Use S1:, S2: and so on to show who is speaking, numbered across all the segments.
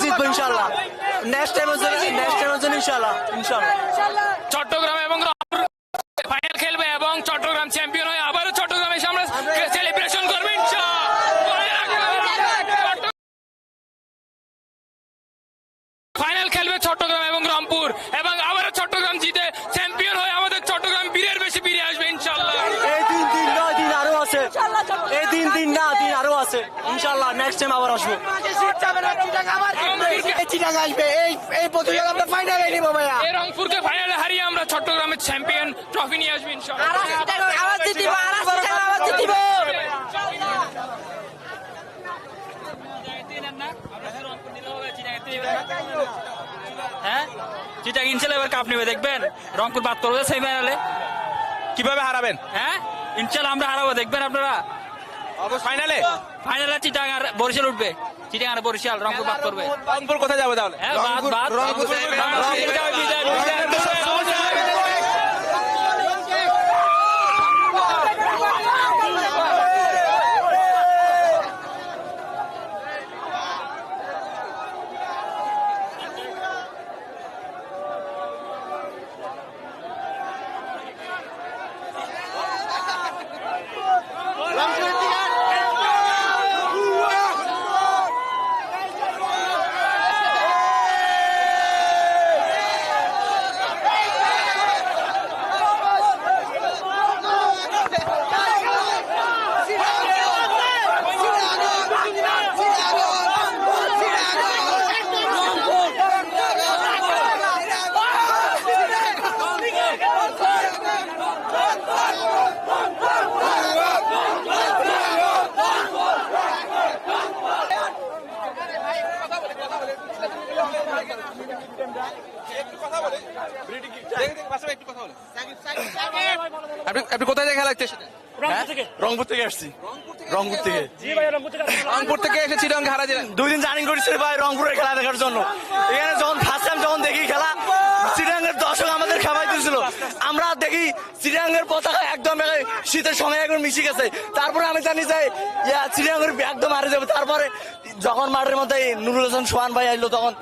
S1: জিতবো ইনশাল্লাহ নেক্সট টাইমের জন্য নেক্সট টাইমের জন্য ইনশাল্লাহ ইনশাল্লাহ
S2: চট্টগ্রাম এবং ফাইনাল খেলবে এবং চট্টগ্রাম চ্যাম্পিয়ন হয়ে আবারও চট্টগ্রামে এসে আমরা সেলিব্রেশন করব ফাইনাল খেলবে চট্টগ্রাম এবং রংপুর এবং আবারও চট্টগ্রাম জিতে চ্যাম্পিয়ন হয়ে আমাদের চট্টগ্রাম বীরের বেশি বীরে আসবে ইনশাল্লাহ
S1: এই দিন দিন নয় দিন আরও আছে। এই দিন দিন না দিন আরও আছে। ইনশাল্লাহ নেক্সট টাইম আবার আসব। চিটাং আসবে? এই এই প্রতিযোগিতা আমরা ফাইনালে নিব ভাইয়া।
S2: এই রংপুরকে ফাইনালে হারিয়ে আমরা চট্টগ্রামের চ্যাম্পিয়ন ট্রফি নিয়ে আসব ইনশাল্লাহ
S1: আবার জিতিব আবার জিতিব
S3: হ্যাঁ? চিটাং ইনশাল্লাহ এবার কাপ নেবে দেখবেন? রংপুর বাদ করবে সেমিফাইনালে
S4: কীভাবে হারাবেন?
S3: হ্যাঁ? ইনশাল্লাহ আমরা হারাবো দেখবেন আপনারা?
S4: ফাইনালে
S3: ফাইনালে চিটাঙ্গার বরিশাল উঠবে। চিটাঙ্গার বরিশাল রংপুর বাদ করবে
S4: রংপুর কোথায় যাবে তাহলে
S3: হ্যাঁ বাদ বাদ
S4: রংপুর
S3: রংপুর বিজয়, বিজয়, বিজয়, বিজয়।
S4: আপনি আপনি কোথায় থেকে খেলা দেখতে
S1: রংপুর থেকে। আসছি। রংপুর থেকে?
S4: রংপুর থেকে। এসে চিরঙ্গে হারা দিলেন
S1: দুই দিন জার্নি করেছি ভাই রংপুরের খেলা দেখার জন্য। এখানে যখন ফার্স্ট টাইম যখন দেখি খেলা দর্শক আমাদের খাওয়াই দিয়েছিল আমরা দেখি শ্রীরঙ্গের পতাকা একদম শীতের সময় একদম মিশে গেছে। তারপরে আমি জানি যে ইয়া শ্রীরঙ্গের একদম হারে যাবে। তারপরে যখন মাঠের মধ্যে নুরুল হাসান সোহান ভাই আইলো তখন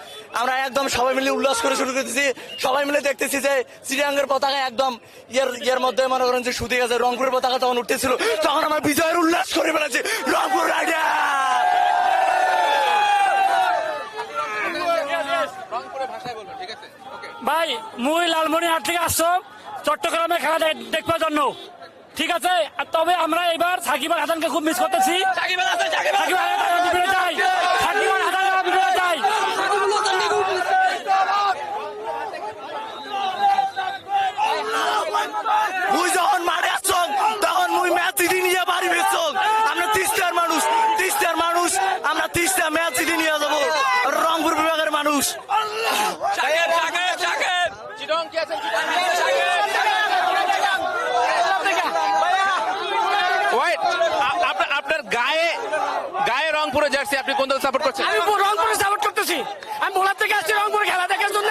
S1: আমরা একদম সবাই মিলে উল্লাস করে শুরু করতেছি। সবাই মিলে দেখতেছি যে শ্রীরঙ্গের পতাকা একদম ইয়ের ইয়ের মধ্যে মনে করেন যে শুধু গেছে রংপুরের পতাকা তখন উঠতেছিল। তখন আমরা বিজয়ের উল্লাস করে বেড়াচ্ছি রংপুর রাইডার
S5: ভাই মুই লালমনিরহাট থেকে আসছো চট্টগ্রামে খেলা দেখবার জন্য। ঠিক আছে? আর তবে আমরা এবার সাকিব আল হাসানকে খুব মিস করতেছি। সাকিব আল হাসান বিপরীতে চাই সাকিব আল হাসান বিপরীতে চাই
S1: মুই যখন মারে আসছং তখন মুই ম্যাচ জিতি নিয়ে বাড়ি বেচছং আমরা তিস্তার মানুষ তিস্তার মানুষ আমরা তিস্তা ম্যাচ জিতি নিয়ে যাব রংপুর বিভাগের মানুষ
S4: সাকিব সাকিব সাকিব চিরং কি আছেন ওয়েট আপনার আপনার গায়ে গায়ে রংপুরে জার্সি আপনি কোন দল সাপোর্ট করছেন?
S5: আমি রংপুরে সাপোর্ট করতেছি। আমি ভোলার থেকে আসছি রংপুর খেলা দেখার জন্য।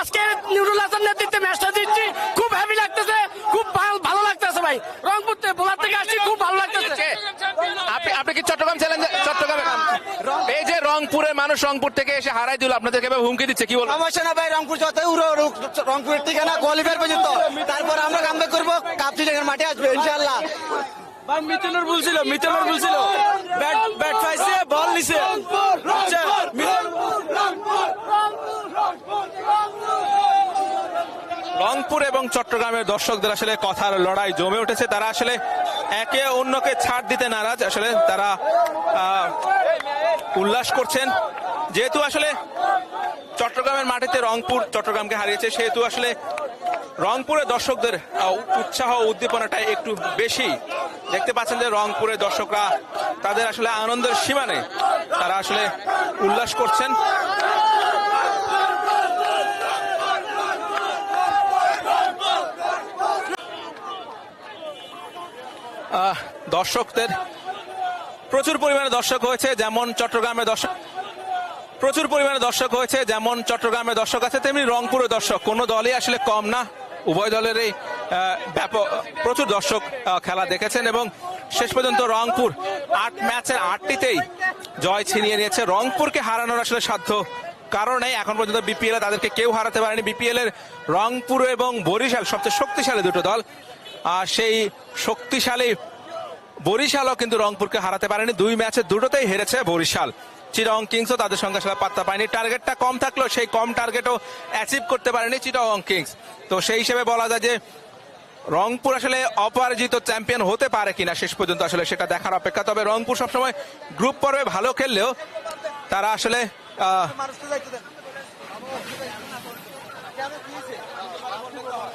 S5: আজকে নুরুল হাসান নেতৃত্বে ম্যাচটা দিচ্ছি। খুব হ্যাপি লাগতেছে। খুব ভালো- ভালো লাগতেছে ভাই। রংপুর থেকে ভোলার থেকে আসছি খুব ভালো লাগতেছে।
S4: আপনি আপনি কি চট্টগ্রাম চ্যালেঞ্জ চট্টগ্রামে এই যে রংপুরের মানুষ রংপুর থেকে এসে হারাই দিল আপনাদেরকে এভাবে হুমকি দিচ্ছে কি বলব
S1: সমস্যা না ভাই রংপুর যত উড়ো রংপুরের ঠিকানা কোয়ালিফায়ার পর্যন্ত। তারপর আমরা কামব্যাক করব কাপ মাঠে আসবে ইনশাল্লাহ ভাই মিতুলের ভুল ছিল মিতুলের ভুল ছিল। ব্যাট ব্যাট পাইছে। বল নিছে
S4: রংপুর এবং চট্টগ্রামের দর্শকদের আসলে কথার লড়াই জমে উঠেছে। তারা আসলে একে অন্যকে ছাড় দিতে নারাজ। আসলে তারা উল্লাস করছেন। যেহেতু আসলে চট্টগ্রামের মাটিতে রংপুর চট্টগ্রামকে হারিয়েছে সেহেতু আসলে রংপুরের দর্শকদের উৎসাহ উদ্দীপনাটা একটু বেশি। দেখতে পাচ্ছেন যে রংপুরের দর্শকরা তাদের আসলে আনন্দের সীমানে তারা আসলে উল্লাস করছেন। দর্শকদের প্রচুর পরিমাণে দর্শক হয়েছে, যেমন চট্টগ্রামের দর্শক প্রচুর পরিমাণে দর্শক হয়েছে, যেমন চট্টগ্রামের দর্শক আছে, তেমনি রংপুরের দর্শক। কোনো দলই আসলে কম না। উভয় দলেরই ব্যাপক, প্রচুর দর্শক খেলা দেখেছেন এবং শেষ পর্যন্ত রংপুর আট ম্যাচের আটটিতেই জয় ছিনিয়ে নিয়েছে। রংপুরকে হারানোর আসলে সাধ্য কারণে এখন পর্যন্ত বিপিএল তাদেরকে কেউ হারাতে পারেনি। বিপিএল এর রংপুর এবং বরিশাল সবচেয়ে শক্তিশালী দুটো দল, আর সেই শক্তিশালী বরিশালও কিন্তু রংপুরকে হারাতে পারেনি। দুই ম্যাচে দুটোতেই হেরেছে বরিশাল। চিরং কিংসও তাদের সঙ্গে আসলে পাত্তা পায়নি। টার্গেটটা কম থাকলেও সেই কম টার্গেটও অ্যাচিভ করতে পারেনি চিরং কিংস। তো সেই হিসেবে বলা যায় যে রংপুর আসলে অপরাজিত চ্যাম্পিয়ন হতে পারে কিনা শেষ পর্যন্ত আসলে সেটা দেখার অপেক্ষা। তবে রংপুর সবসময় গ্রুপ পর্বে ভালো খেললেও তারা আসলে আহ,